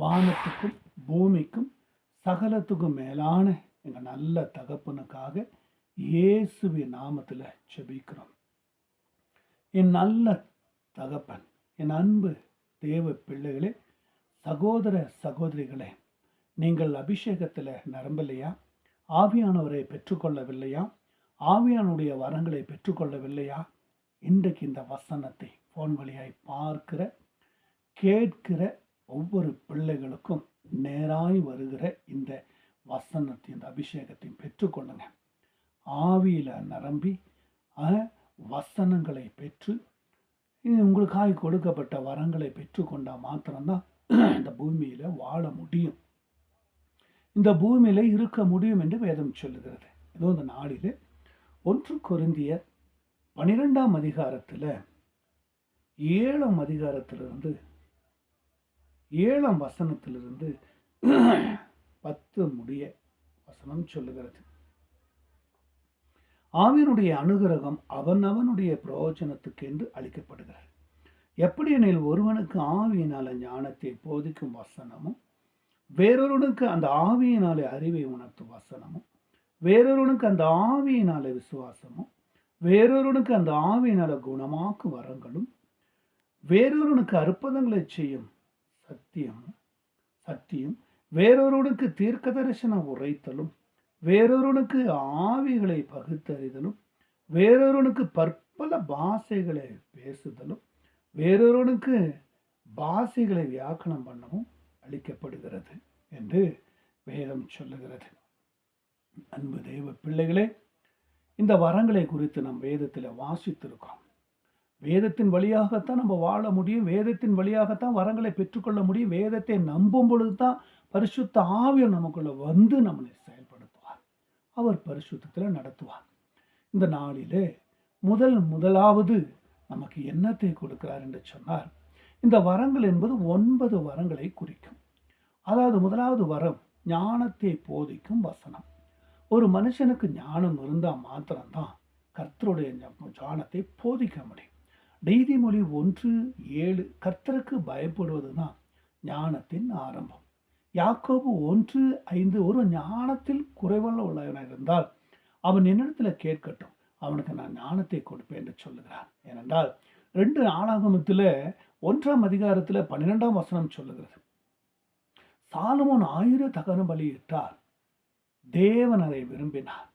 வானத்துக்கும் பூமிக்கும் சகலத்துக்கும் மேலான எங்கள் நல்ல தகப்பனுக்காக இயேசுவின் நாமத்தில் செபிக்கிறோம் என் நல்ல தகப்பன் என் அன்பு தேவ பிள்ளைகளே சகோதர சகோதரிகளே நீங்கள் அபிஷேகத்தில் நிரம்பலையா? ஆவியானவரை பெற்றுக்கொள்ளவில்லையா? ஆவியானுடைய வரங்களை பெற்றுக்கொள்ளவில்லையா? இன்றைக்கு இந்த வசனத்தை ஃபோன் வழியாய் பார்க்கிற கேட்கிற ஒவ்வொரு பிள்ளைகளுக்கும் நேராய் வருகிற இந்த வசனத்தையும் இந்த அபிஷேகத்தையும் பெற்றுக்கொள்ளுங்க ஆவியில் நிரம்பி வசனங்களை பெற்று உங்களுக்காக கொடுக்கப்பட்ட வரங்களை பெற்றுக்கொண்டால் மாத்திரம்தான் இந்த பூமியில் வாழ முடியும். இந்த பூமியில் இருக்க முடியும் என்று வேதம் சொல்லுகிறது. இதோ இந்த நாளில் ஒன்று கொருந்திய பனிரெண்டாம் அதிகாரத்தில் ஏழாம் அதிகாரத்திலிருந்து ஏழாம் வசனத்திலிருந்து பத்து முடிய வசனம் சொல்லுகிறது. ஆவியனுடைய அனுகிரகம் அவன் அவனுடைய பிரயோஜனத்துக்கென்று அளிக்கப்படுகிறது. எப்படி எனில் ஒருவனுக்கு ஆவியினால ஞானத்தை போதிக்கும் வசனமும் வேறொருவனுக்கு அந்த ஆவியினாலே அறிவை உணர்த்தும் வசனமும் வேறொருவனுக்கு அந்த ஆவியினாலே விசுவாசமும் வேறொருவனுக்கு அந்த ஆவியினால குணமாக்கும் வரங்களும் வேறொருவனுக்கு அற்புதங்களை செய்யும் சத்தியம் சத்தியம். வேறொருவனுக்கு தீர்க்க தரிசனம் உரைத்தலும் வேறொருவனுக்கு ஆவிகளை பகுத்தறிதலும் வேறொருவனுக்கு பற்பல பாஷைகளை பேசுதலும் வேறொருவனுக்கு பாஷைகளை வியாக்கணம் பண்ணவும் அளிக்கப்படுகிறது என்று வேதம் சொல்லுகிறது. அன்பு தெய்வ பிள்ளைகளே இந்த வரங்களை குறித்து நம் வேதத்தில் வாசித்திருக்கோம் வேதத்தின் வழியாகத்தான் நம்ம வாழ முடியும். வேதத்தின் வழியாகத்தான் வரங்களை பெற்றுக்கொள்ள முடியும். வேதத்தை நம்பும் பொழுது தான் பரிசுத்த ஆவியம் நமக்குள்ள வந்து நம்மளை செயல்படுத்துவார். அவர் பரிசுத்தத்தில் நடத்துவார். இந்த நாளிலே முதல் முதலாவது நமக்கு என்னத்தை கொடுக்கிறார் என்று சொன்னார் இந்த வரங்கள் என்பது ஒன்பது வரங்களை குறிக்கும். அதாவது முதலாவது வரம் ஞானத்தை போதிக்கும் வசனம். ஒரு மனுஷனுக்கு ஞானம் இருந்தால் மாத்திரம்தான் கர்த்தருடைய ஞானத்தை போதிக்க முடியும். நீதிமொழி ஒன்று ஏழு கர்த்தருக்கு பயப்படுவது தான் ஞானத்தின் ஆரம்பம். யாக்கோபு ஒன்று ஐந்து ஒரு ஞானத்தில் குறைவல்ல உள்ளவனாக இருந்தால் அவன் என்னிடத்தில் கேட்கட்டும் அவனுக்கு நான் ஞானத்தை கொடுப்பேன் என்று சொல்லுகிறான். ஏனென்றால் ரெண்டு ஆளாகமத்தில் ஒன்றாம் அதிகாரத்தில் பன்னிரெண்டாம் வசனம் சொல்லுகிறது. சாலமோன் ஆயிர தகன பலியிட்டார் தேவன் அதை விரும்பினார்.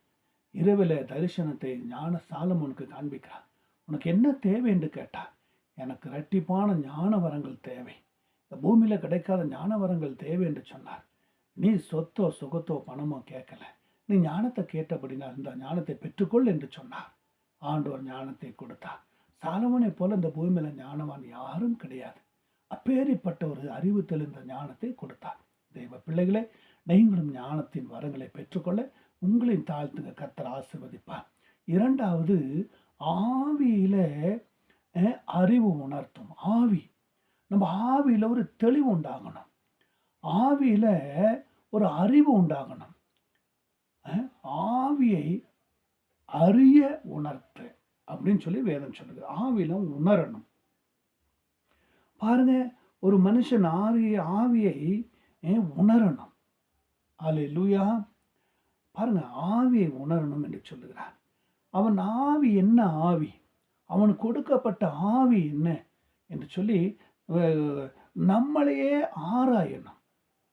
இரவில் தரிசனத்தை ஞான சாலமோனுக்கு காண்பிக்கிறார். உனக்கு என்ன தேவை என்று கேட்டார் எனக்கு இரட்டிப்பான ஞான வரங்கள் தேவை. இந்த பூமியில் கிடைக்காத ஞான வரங்கள் தேவை என்று சொன்னார். நீ சொத்தோ சுகத்தோ பணமோ கேட்கல. நீ ஞானத்தை கேட்டபடினால் இந்த ஞானத்தை பெற்றுக்கொள் என்று சொன்னார். ஆண்டவர் ஞானத்தை கொடுத்தார். சாலமனை போல இந்த பூமியில் ஞானவான் யாரும் கிடையாது. அப்பேறிப்பட்ட ஒரு அறிவு தெளிந்த ஞானத்தை கொடுத்தார். தெய்வ பிள்ளைகளே நீங்களும் ஞானத்தின் வரங்களை பெற்றுக்கொள்ள உங்களின் தாழ்த்துங்க. கத்தர் ஆசிர்வதிப்பார். இரண்டாவது ஆவியில் அறிவு உணர்த்தும். ஆவி. நம்ம ஆவியில் ஒரு தெளிவு உண்டாகணும். ஆவியில் ஒரு அறிவு உண்டாகணும். ஆவியை அறிய உணர்த்து அப்படின்னு சொல்லி வேதம் சொல்லுது. ஆவியில உணரணும். பாருங்க ஒரு மனுஷன் ஆவியை ஆவியை உணரணும் உணரணும். லூயா பாருங்க ஆவியை உணரணும் என்று சொல்லுகிறார். அவன் ஆவி என்ன ஆவி? அவனுக்கு கொடுக்கப்பட்ட ஆவி என்ன? என்று சொல்லி நம்மளையே ஆராயணும்.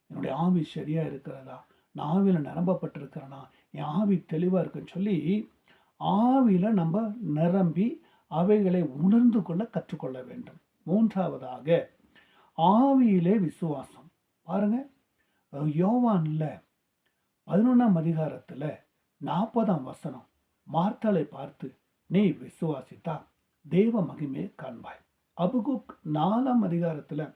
என்னுடைய ஆவி சரியாக இருக்கிறதா? நான் ஆவியில் நிரம்பப்பட்டிருக்கிறேனா? என் ஆவி தெளிவாக இருக்குன்னு சொல்லி ஆவியில் நம்ம நிரம்பி அவைகளை உணர்ந்து கொள்ள கற்றுக்கொள்ள வேண்டும். மூன்றாவதாக ஆவியிலே விசுவாசம். பாருங்க யோவானில் பதினொன்றாம் அதிகாரத்தில் நாற்பதாம் வசனம். மார்த்தாளை பார்த்து நீ விசுவாசித்தா தேவ மகிமையை காண்பாய். அபுகுக் நாலாம் அதிகாரத்தில்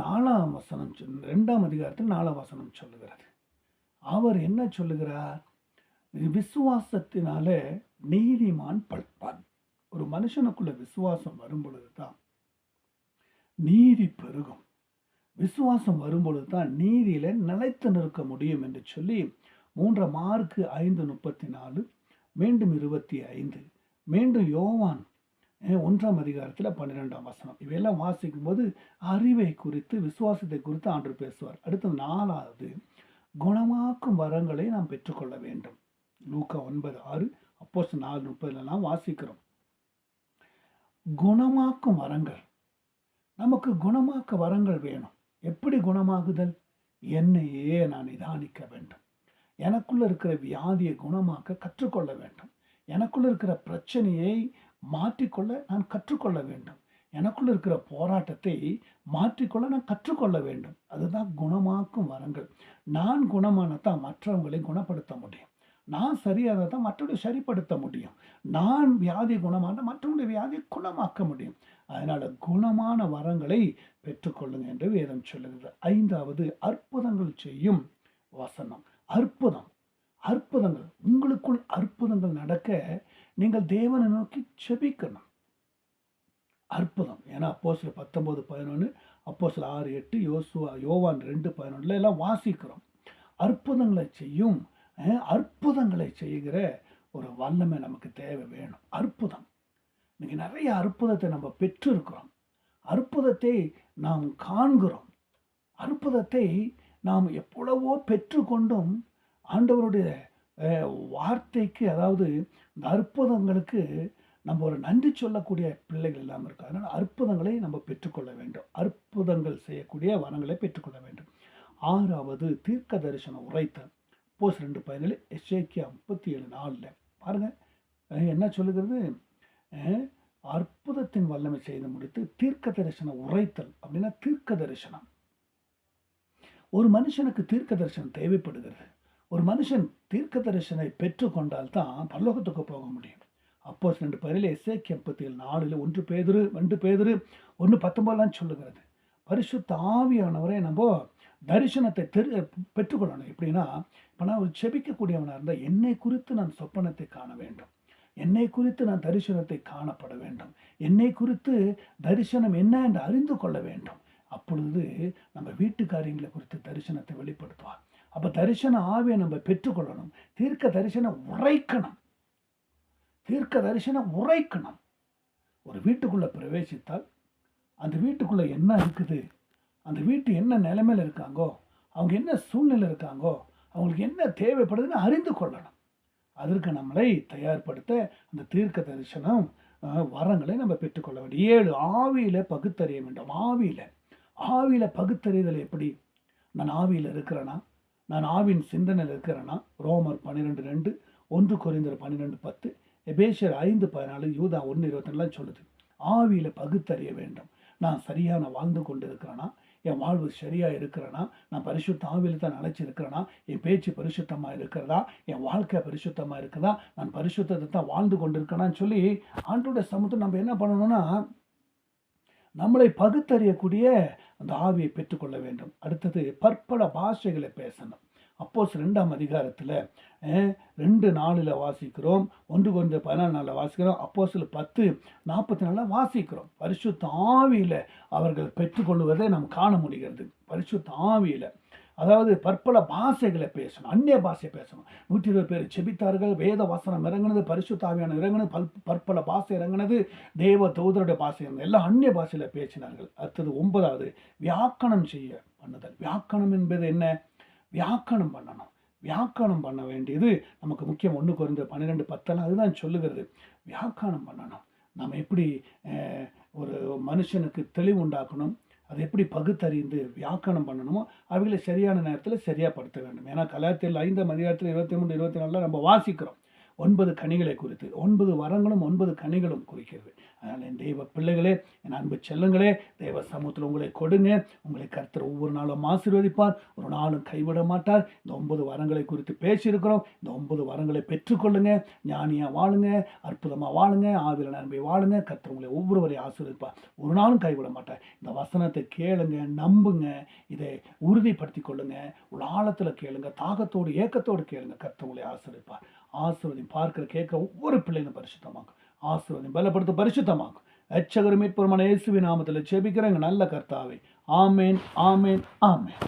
நாலாம் வசனம் சொல்- ரெண்டாம் அதிகாரத்தில் நாலாம் வசனம் சொல்லுகிறது. அவர் என்ன சொல்லுகிறார்? விசுவாசத்தினால நீதிமான் பல்பான். ஒரு மனுஷனுக்குள்ள விசுவாசம் வரும் பொழுது தான் நீதி பெருகும். விசுவாசம் வரும்பொழுது தான் நீதியில நிலைத்து நிற்க முடியும் என்று சொல்லி மூன்று மார்க்கு ஐந்து முப்பத்தி நாலு மீண்டும் இருபத்தி ஐந்து. மீண்டும் யோவான் ஒன்றாம் அதிகாரத்தில் பன்னிரெண்டாம் வசனம். இவையெல்லாம் வாசிக்கும்போது அறிவை குறித்து விசுவாசத்தை குறித்து ஆண்டு பேசுவார். அடுத்து நாலாவது குணமாக்கும் வரங்களை நாம் பெற்றுக்கொள்ள வேண்டும். லூக்கா ஒன்பது ஆறு அப்போஸ் நாலு முப்பதுலலாம் வாசிக்கிறோம். குணமாக்கும் வரங்கள். நமக்கு குணமாக்க வரங்கள் வேணும். எப்படி குணமாகுதல்? என்னையே நான் நிதானிக்க வேண்டும். எனக்குள்ளே இருக்கிற வியாதியை குணமாக்க கற்றுக்கொள்ள வேண்டும். எனக்குள்ளே இருக்கிற பிரச்சனையை மாற்றிக்கொள்ள நான் கற்றுக்கொள்ள வேண்டும். எனக்குள்ளே இருக்கிற போராட்டத்தை மாற்றிக்கொள்ள நான் கற்றுக்கொள்ள வேண்டும். அதுதான் குணமாக்கும் வரங்கள். நான் குணமானதான் மற்றவங்களை குணப்படுத்த முடியும். நான் சரியாக தான் மற்றவங்களை சரிப்படுத்த முடியும். நான் வியாதி குணமான மற்றவங்களுடைய வியாதியை குணமாக்க முடியும். அதனால் குணமான வரங்களை பெற்றுக்கொள்ளுங்க என்று வேதம் சொல்லுகிறது. ஐந்தாவது அற்புதங்கள் செய்யும் வசனம். அற்புதம். அற்புதங்கள். உங்களுக்குள் அற்புதங்கள் நடக்க நீங்கள் தேவனை நோக்கி செபிக்கணும். அற்புதம். ஏன்னா அப்போ சில பத்தொம்போது பதினொன்று அப்போ சில ஆறு எட்டு யோசுவா யோவான் ரெண்டு பதினொன்றில் எல்லாம் வாசிக்கிறோம். அற்புதங்களை செய்யும் அற்புதங்களை செய்கிற ஒரு வல்லமை நமக்கு தேவை வேணும். அற்புதம். இன்றைக்கி நிறைய அற்புதத்தை நம்ம பெற்றிருக்கிறோம். அற்புதத்தை நாம் காண்கிறோம். அற்புதத்தை நாம் எவ்வளவோ பெற்றுக்கொண்டும் ஆண்டவருடைய வார்த்தைக்கு அதாவது இந்த அற்புதங்களுக்கு நம்ம ஒரு நன்றி சொல்லக்கூடிய பிள்ளைகள் இல்லாமல் இருக்கும் அதனால் அற்புதங்களை நம்ம பெற்றுக்கொள்ள வேண்டும். அற்புதங்கள் செய்யக்கூடிய வரங்களை பெற்றுக்கொள்ள வேண்டும். ஆறாவது தீர்க்க தரிசனம் உரைத்தல் போஸ் ரெண்டு பதினேழு எஸ்ஏக்கியா முப்பத்தி ஏழு நாலில் பாருங்கள் என்ன சொல்லுகிறது? அற்புதத்தின் வல்லமை செய்து முடித்து தீர்க்க தரிசனம் உரைத்தல் அப்படின்னா தீர்க்க தரிசனம். ஒரு மனுஷனுக்கு தீர்க்க தரிசனம் தேவைப்படுகிறது. ஒரு மனுஷன் தீர்க்க தரிசனை பெற்றுக்கொண்டால் தான் பல்லோகத்துக்கு போக முடியும். அப்போ ரெண்டு பேரில் எஸ்ஏக்கு எண்பத்தி ஏழு நாலில் ஒன்று பேதுரு ரெண்டு பேதுரு ஒன்று பத்தொம்பதுலாம் சொல்லுகிறது. பரிசுத்த ஆவியானவரை நம்ம தரிசனத்தை தெரு பெற்றுக்கொள்ளணும். எப்படின்னா இப்போ நான் ஒரு செபிக்கக்கூடியவனாக இருந்தால் என்னை குறித்து நான் சொப்பனத்தை காண வேண்டும். என்னை குறித்து நான் தரிசனத்தை காணப்பட வேண்டும். என்னை குறித்து தரிசனம் என்ன என்று அறிந்து கொள்ள வேண்டும். அப்பொழுது நம்ம வீட்டு காரியங்களை குறித்து தரிசனத்தை வெளிப்படுத்துவார். அப்போ தரிசன ஆவியை நம்ம பெற்றுக்கொள்ளணும். தீர்க்க தரிசனம் உரைக்கணும். தீர்க்க தரிசனம் உரைக்கணும். ஒரு வீட்டுக்குள்ளே பிரவேசித்தால் அந்த வீட்டுக்குள்ளே என்ன இருக்குது? அந்த வீட்டு என்ன நிலைமையில் இருக்காங்கோ? அவங்க என்ன சூழ்நிலை இருக்காங்கோ? அவங்களுக்கு என்ன தேவைப்படுதுன்னு அறிந்து கொள்ளணும். அதற்கு நம்மளை தயார்படுத்த அந்த தீர்க்க தரிசனம் வரங்களை நம்ம பெற்றுக்கொள்ள வேண்டும் ஏழு ஆவியில் பகுத்தறிய வேண்டும். ஆவியில். ஆவியில் பகுத்தறிதல் எப்படி? நான் ஆவியில் இருக்கிறேனா? நான் ஆவின் சிந்தனையில் இருக்கிறேனா? ரோமர் பன்னிரெண்டு ரெண்டு ஒன்று குறைந்தர் பன்னிரெண்டு பத்து எபேசியர் ஐந்து பதினாலு யூதா ஒன்று இருபத்தெல்லாம் சொல்லுது. ஆவியில் பகுத்தறிய வேண்டும். நான் சரியான வாழ்ந்து கொண்டு இருக்கிறேனா என் வாழ்வு சரியாக இருக்கிறேனா? நான் பரிசுத்த ஆவியில் தான் நினச்சிருக்கிறேன்னா என் பேச்சு பரிசுத்தமாக இருக்கிறதா? என் வாழ்க்கை பரிசுத்தமாக இருக்கிறதா நான் பரிசுத்தத்தை தான் வாழ்ந்து கொண்டு இருக்கிறேனான்னு சொல்லி ஆண்டோட சமூகத்தை நம்ம என்ன பண்ணணும்னா நம்மளை பகுத்தறியக்கூடிய அந்த ஆவியை பெற்றுக்கொள்ள வேண்டும். அடுத்தது பற்பல பாஷைகளை பேசணும். அப்போஸ் ரெண்டாம் அதிகாரத்தில் ரெண்டு நாளில் வாசிக்கிறோம் ஒன்று கொஞ்சம் பதினாலு நாளில் வாசிக்கிறோம் அப்போ சில பத்து நாற்பத்தி நாளில் வாசிக்கிறோம். பரிசுத்த ஆவியில் அவர்கள் பெற்றுக்கொள்வதை நாம் காண முடிகிறது. பரிசுத்த ஆவியில். அதாவது பற்பல பாஷைகளை பேசணும் அந்நிய பாஷை பேசணும். நூற்றி இருபது பேர் செபித்தார்கள் வேத வசனம் இறங்குனது பரிசுத்தாவியான இறங்கினது இறங்குனது பல் பற்பல பாஷை இறங்குனது தேவ தூதருடைய பாஷை இறங்குனது எல்லாம் அந்நிய பாஷையில் பேசினார்கள். அடுத்தது ஒன்பதாவது வியாக்கணம் செய்ய பண்ணுதல். வியாக்கணம் என்பது என்ன? வியாக்கணம் பண்ணணும். வியாக்கணம் பண்ண வேண்டியது நமக்கு முக்கியம். ஒன்று குறைந்த பன்னிரெண்டு பத்தெல்லாம் அதுதான் சொல்லுகிறது. வியாக்கணம் பண்ணணும். நம்ம எப்படி ஒரு மனுஷனுக்கு தெளிவு உண்டாக்கணும்? அதை எப்படி பகுத்தறிந்து வியாக்கணம் பண்ணணுமோ அவைகளை சரியான நேரத்தில் சரியாப்படுத்த வேண்டும். ஏன்னா கலாத்தில் ஐந்தாம் அதிகாரத்தில் இருபத்தி மூணு இருபத்தி நாலில் நம்ம வாசிக்கிறோம். ஒன்பது கனிகளை குறித்து ஒன்பது வரங்களும் ஒன்பது கனிகளும் குறிக்கிறது. அதனால் என் தெய்வ பிள்ளைகளே என் அன்பு செல்லுங்களே தெய்வ சமூகத்தில் உங்களை கொடுங்க. உங்களை கர்த்தர் ஒவ்வொரு நாளும் ஆசீர்வதிப்பார். ஒரு நாளும் கைவிட மாட்டார். இந்த ஒன்பது வரங்களை குறித்து பேசியிருக்கிறோம். இந்த ஒன்பது வரங்களை பெற்றுக்கொள்ளுங்க. ஞானியாக வாழுங்க. அற்புதமாக வாழுங்க. ஆவில நன்மை வாழுங்க. கர்த்தர் உங்களை ஒவ்வொருவரையும் ஆசீர்வதிப்பார். ஒரு நாளும் கைவிட மாட்டார். இந்த வசனத்தை கேளுங்க நம்புங்க. இதை உறுதிப்படுத்தி கொள்ளுங்க. உள்ள ஆழத்தில் கேளுங்க. தாகத்தோடு ஏக்கத்தோடு கேளுங்க. கர்த்தர் உங்களை ஆசீர்வதிப்பார். ஆசீர்வதி பார்க்கிற கேட்குற ஒவ்வொரு பிள்ளைகளும் பரிசுத்தமாக்கும். ஆசீர்வதி பலப்படுத்த பரிசுத்தமாக்கும். எச்சகர் மீட்பருமான இயேசுவி நாமத்தில் செபிக்கிறேங்க நல்ல கர்த்தாவே. ஆமேன் ஆமேன் ஆமேன்.